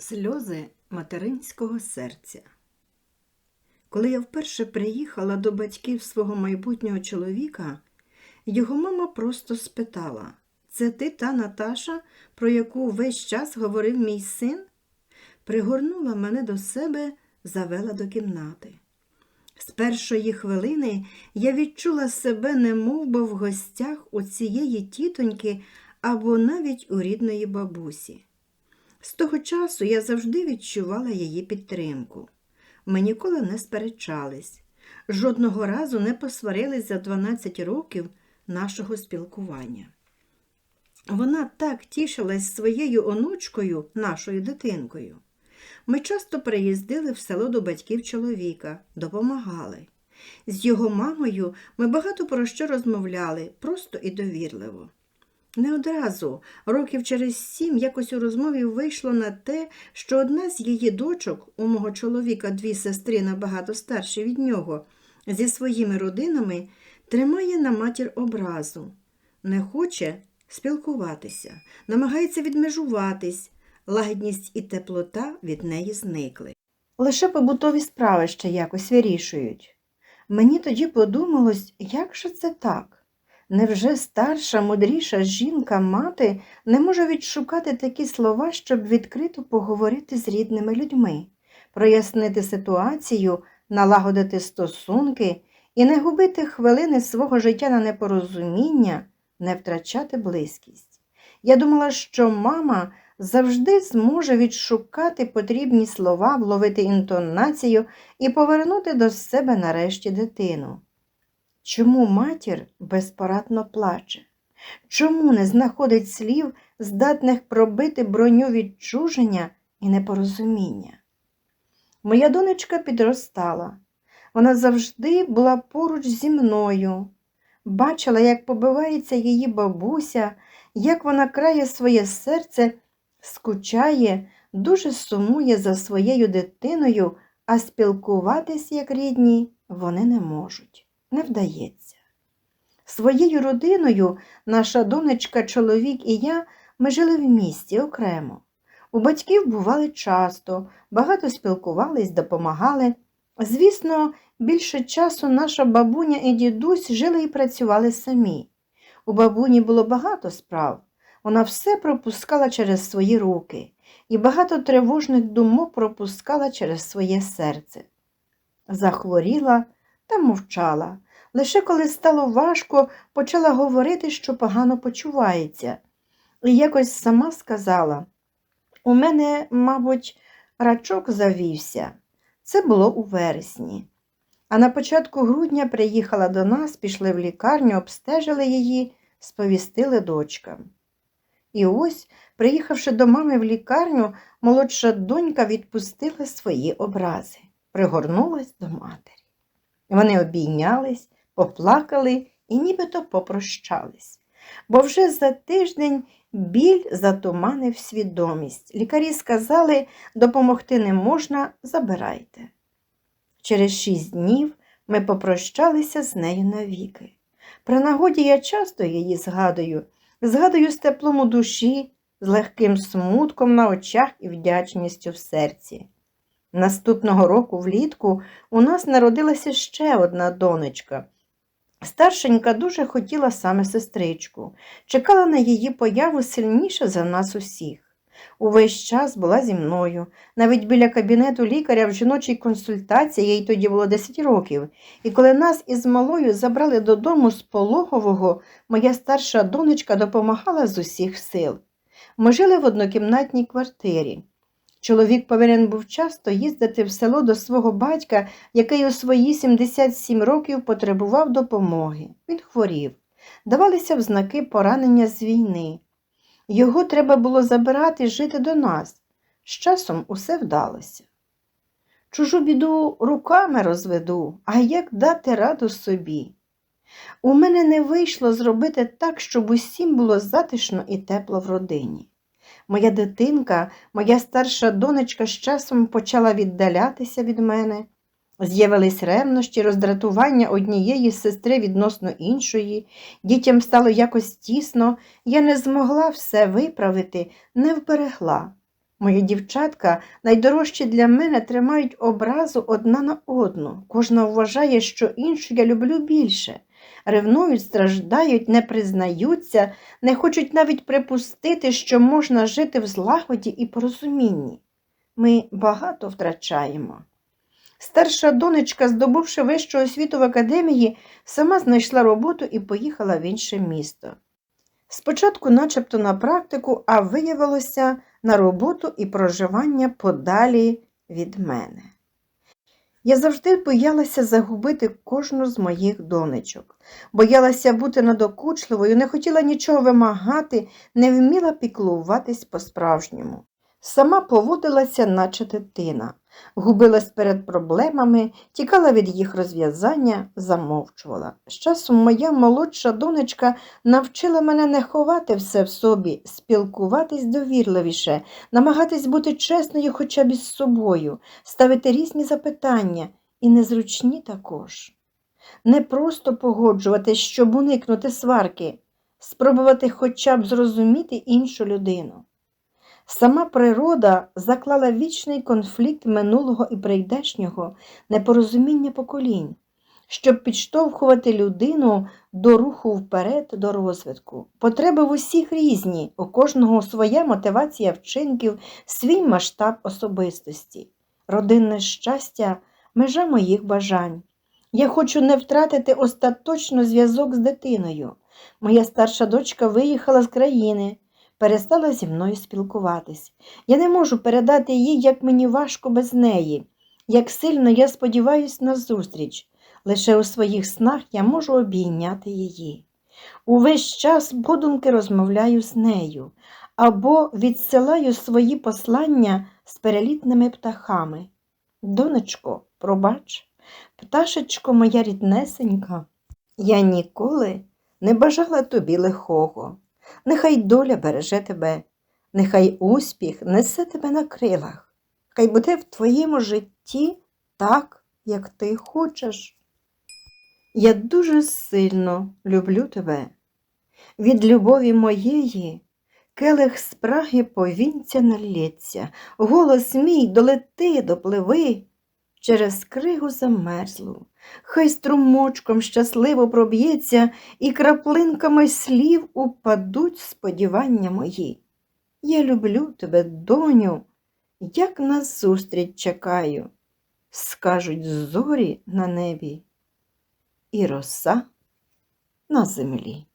Сльози материнського серця. Коли я вперше приїхала до батьків свого майбутнього чоловіка, його мама просто спитала: Це ти та Наташа, про яку весь час говорив мій син? Пригорнула мене до себе, завела до кімнати. З першої хвилини я відчула себе немовби в гостях у цієї тітоньки або навіть у рідної бабусі. З того часу я завжди відчувала її підтримку. Ми ніколи не сперечались, жодного разу не посварились за 12 років нашого спілкування. Вона так тішилась своєю онучкою, нашою дитинкою. Ми часто приїздили в село до батьків чоловіка, допомагали. З його мамою ми багато про що розмовляли, просто і довірливо. Не одразу, років через сім, якось у розмові вийшло на те, що одна з її дочок, у мого чоловіка дві сестри набагато старші від нього, зі своїми родинами, тримає на матір образу, не хоче спілкуватися, намагається відмежуватись, лагідність і теплота від неї зникли. Лише побутові справи ще якось вирішують. Мені тоді подумалось, як же це так? Невже старша, мудріша жінка мати не може відшукати такі слова, щоб відкрито поговорити з рідними людьми, прояснити ситуацію, налагодити стосунки і не губити хвилини свого життя на непорозуміння, не втрачати близькість? Я думала, що мама завжди зможе відшукати потрібні слова, вловити інтонацію і повернути до себе нарешті дитину. Чому матір безпорадно плаче? Чому не знаходить слів, здатних пробити броню відчуження і непорозуміння? Моя донечка підростала. Вона завжди була поруч зі мною. Бачила, як побивається її бабуся, як вона крає своє серце, скучає, дуже сумує за своєю дитиною, а спілкуватись, як рідні, вони не можуть не вдається. Своєю родиною наша донечка, чоловік і я ми жили в місті окремо. У батьків бували часто, багато спілкувались, допомагали. Звісно, більше часу наша бабуня і дідусь жили і працювали самі. У бабуні було багато справ. Вона все пропускала через свої руки і багато тривожних думок пропускала через своє серце. Захворіла та мовчала. Лише коли стало важко, почала говорити, що погано почувається. І якось сама сказала у мене, мабуть, рачок завівся. Це було у вересні. А на початку грудня приїхала до нас, пішли в лікарню, обстежили її, сповістили дочкам. І ось, приїхавши до мами в лікарню, молодша донька відпустила свої образи, пригорнулась до матері. Вони обійнялись, поплакали і нібито попрощались. Бо вже за тиждень біль затуманив свідомість. Лікарі сказали, допомогти не можна, забирайте. Через шість днів ми попрощалися з нею навіки. При нагоді я часто її згадую, згадую з теплом у душі, з легким смутком на очах і вдячністю в серці. Наступного року влітку у нас народилася ще одна донечка. Старшенька дуже хотіла саме сестричку, чекала на її появу сильніше за нас усіх. Увесь час була зі мною. Навіть біля кабінету лікаря в жіночій консультації їй тоді було 10 років, і коли нас із малою забрали додому з пологового, моя старша донечка допомагала з усіх сил. Ми жили в однокімнатній квартирі. Чоловік повинен був часто їздити в село до свого батька, який у свої 77 років потребував допомоги. Він хворів. Давалися взнаки поранення з війни. Його треба було забирати жити до нас. З часом усе вдалося. Чужу біду руками розведу, а як дати раду собі? У мене не вийшло зробити так, щоб усім було затишно і тепло в родині. Моя дитинка, моя старша донечка з часом почала віддалятися від мене. З'явились ревнощі, роздратування однієї сестри відносно іншої, дітям стало якось тісно, я не змогла все виправити, не вберегла. Мої дівчатка, найдорожчі для мене, тримають образу одна на одну. Кожна вважає, що іншу я люблю більше. Ревнують, страждають, не признаються, не хочуть навіть припустити, що можна жити в злагоді і порозумінні. Ми багато втрачаємо. Старша донечка, здобувши вищу освіту в академії, сама знайшла роботу і поїхала в інше місто. Спочатку, начебто на практику, а виявилося на роботу і проживання подалі від мене. Я завжди боялася загубити кожну з моїх донечок, боялася бути надокучливою, не хотіла нічого вимагати, не вміла піклуватись по-справжньому. Сама поводилася, наче дитина, губилась перед проблемами, тікала від їх розв'язання, замовчувала. З часом моя молодша донечка навчила мене не ховати все в собі, спілкуватись довірливіше, намагатись бути чесною хоча б із собою, ставити різні запитання і незручні також. Не просто погоджуватись, щоб уникнути сварки, спробувати хоча б зрозуміти іншу людину. Сама природа заклала вічний конфлікт минулого і прийдешнього непорозуміння поколінь, щоб підштовхувати людину до руху вперед, до розвитку. Потреби в усіх різні, у кожного своя мотивація вчинків, свій масштаб особистості, родинне щастя, межа моїх бажань. Я хочу не втратити остаточно зв'язок з дитиною. Моя старша дочка виїхала з країни перестала зі мною спілкуватись. Я не можу передати їй, як мені важко без неї, як сильно я сподіваюся на зустріч. Лише у своїх снах я можу обійняти її. Увесь час подумки розмовляю з нею або відсилаю свої послання з перелітними птахами. Донечко, пробач, пташечко моя ріднесенька, я ніколи не бажала тобі лихого. Нехай доля береже тебе, нехай успіх несе тебе на крилах, хай буде в твоєму житті так, як ти хочеш. Я дуже сильно люблю тебе. Від любові моєї келих спраги повінця налється, голос мій долети, допливи через кригу замерзлу, хай струмочком щасливо проб'ється, і краплинками слів упадуть сподівання мої. Я люблю тебе, доню, як на зустріч чекаю, скажуть зорі на небі і роса на землі.